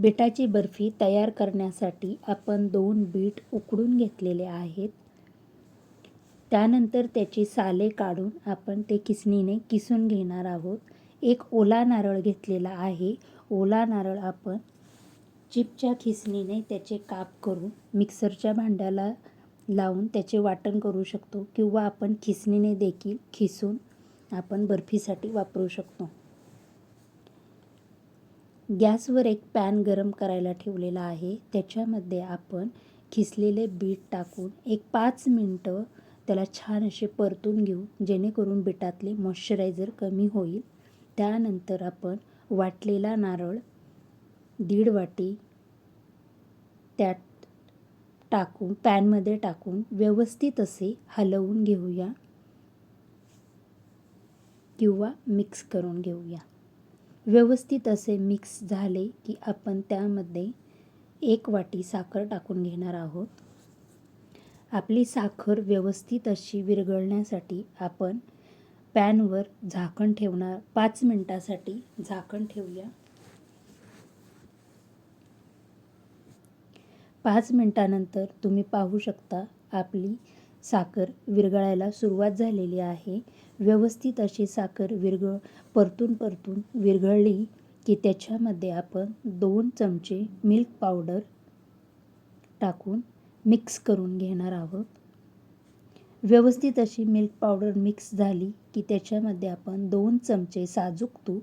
बिटाची बर्फी तयार करण्यासाठी आपण दोन बीट उकडून घेतलेले आहेत. त्यानंतर त्याची साले काढून आपण ते किसणीने किसून घेणार आहोत. एक ओला नारळ घेतलेला आहे. ओला नारळ आपण चिपच्या खिसणीने त्याचे काप करून मिक्सरच्या भांड्याला लावून त्याचे वाटण करू शकतो किंवा आपण खिसणीने देखील खिसून आपण बर्फीसाठी वापरू शकतो. गॅसवर एक पॅन गरम करायला ठेवलेला आहे. त्याच्यामध्ये आपण खिसलेले बीट टाकून एक पाच मिनटं त्याला छान असे परतून घेऊ जेणेकरून बिटातले मॉइश्चरायझर कमी होईल. त्यानंतर आपण वाटलेला नारळ दीड वाटी त्यात टाकून पॅनमध्ये टाकून व्यवस्थित असे हलवून घेऊया किंवा मिक्स करून घेऊया. व्यवस्थित असे मिक्स झाले की आपण त्यामध्ये एक वाटी साखर टाकून घेणार आहोत. आपली साखर व्यवस्थित अशी विरघळण्यासाठी आपण पॅनवर झाकण ठेवणार पाच मिनटासाठी झाकण ठेवूया. पाच मिनटानंतर तुम्ही पाहू शकता आपली साखर विरघळायला सुरुवात झालेली आहे. व्यवस्थित अशी साखर विरघळ परतून परतून विरघळली की त्याच्यामध्ये आपण दोन चमचे मिल्क पावडर टाकून मिक्स करून घेणार आहोत. व्यवस्थित अशी मिल्क पावडर मिक्स झाली की त्याच्यामध्ये आपण दोन चमचे साजूक तूप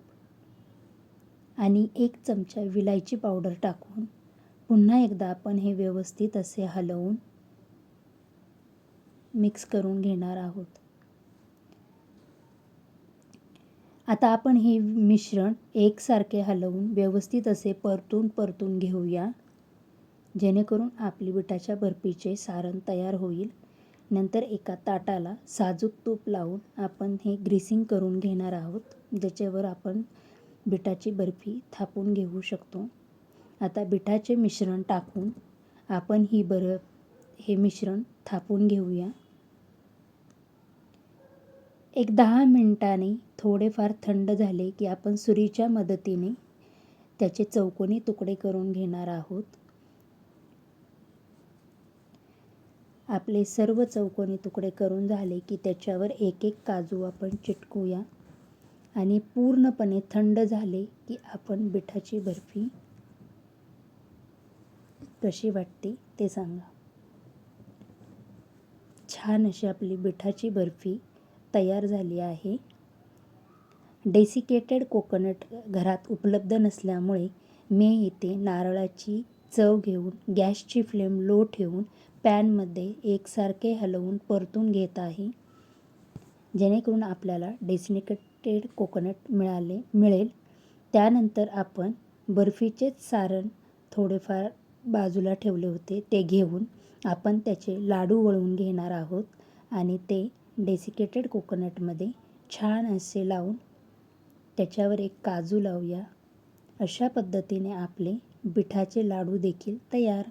आणि एक चमचा विलायची पावडर टाकून पुन्हा एकदा आपण हे व्यवस्थित असे हलवून मिक्स करून घेणार आहोत. आता आपण हे मिश्रण एकसारखे हलवून व्यवस्थित असे परतून परतून घेऊया. जेणेकरून आपली बिठाच्या बर्फीचे सारण तयार होईल. नंतर एका ताटाला साजूक तूप लावून आपण हे ग्रीसिंग करून घेणार आहोत ज्याच्यावर आपण बिटाची बर्फी थापून घेऊ शकतो. आता बिटाचे मिश्रण टाकून आपण ही बर्फ हे मिश्रण थापून घेऊया. एक दहा मिनटाने थोडेफार थंड झाले की आपण सुरीच्या मदतीने त्याचे चौकोनी तुकडे करून घेणार आहोत. आपले सर्व चौकोनी तुकडे करून झाले की त्याच्यावर एक एक काजू आपण चिटकूया आणि पूर्णपणे थंड झाले की आपण बिठाची बर्फी कशी वाटते ते सांगा. छान अशी आपली बिठाची बर्फी तयार झाली आहे. डेसिकेटेड कोकोनट घरात उपलब्ध नसल्यामुळे मी इथे नारळाची चव घेऊन गॅसची फ्लेम लो ठेवून पॅनमध्ये एकसारखे हलवून परतून घेत आहे. जेणेकरून आपल्याला डेसिकेटेड कोकोनट मिळाले मिळेल. त्यानंतर आपण बर्फीचेच सारण थोडेफार बाजूला ठेवले होते ते घेऊन आपण त्याचे लाडू वळवून घेणार आहोत आणि ते डेसिकेटेड कोकोनटमध्ये छान असे लावून त्याच्यावर एक काजू लावूया. अशा पद्धतीने आपले बिठाचे लाडू देखील तयार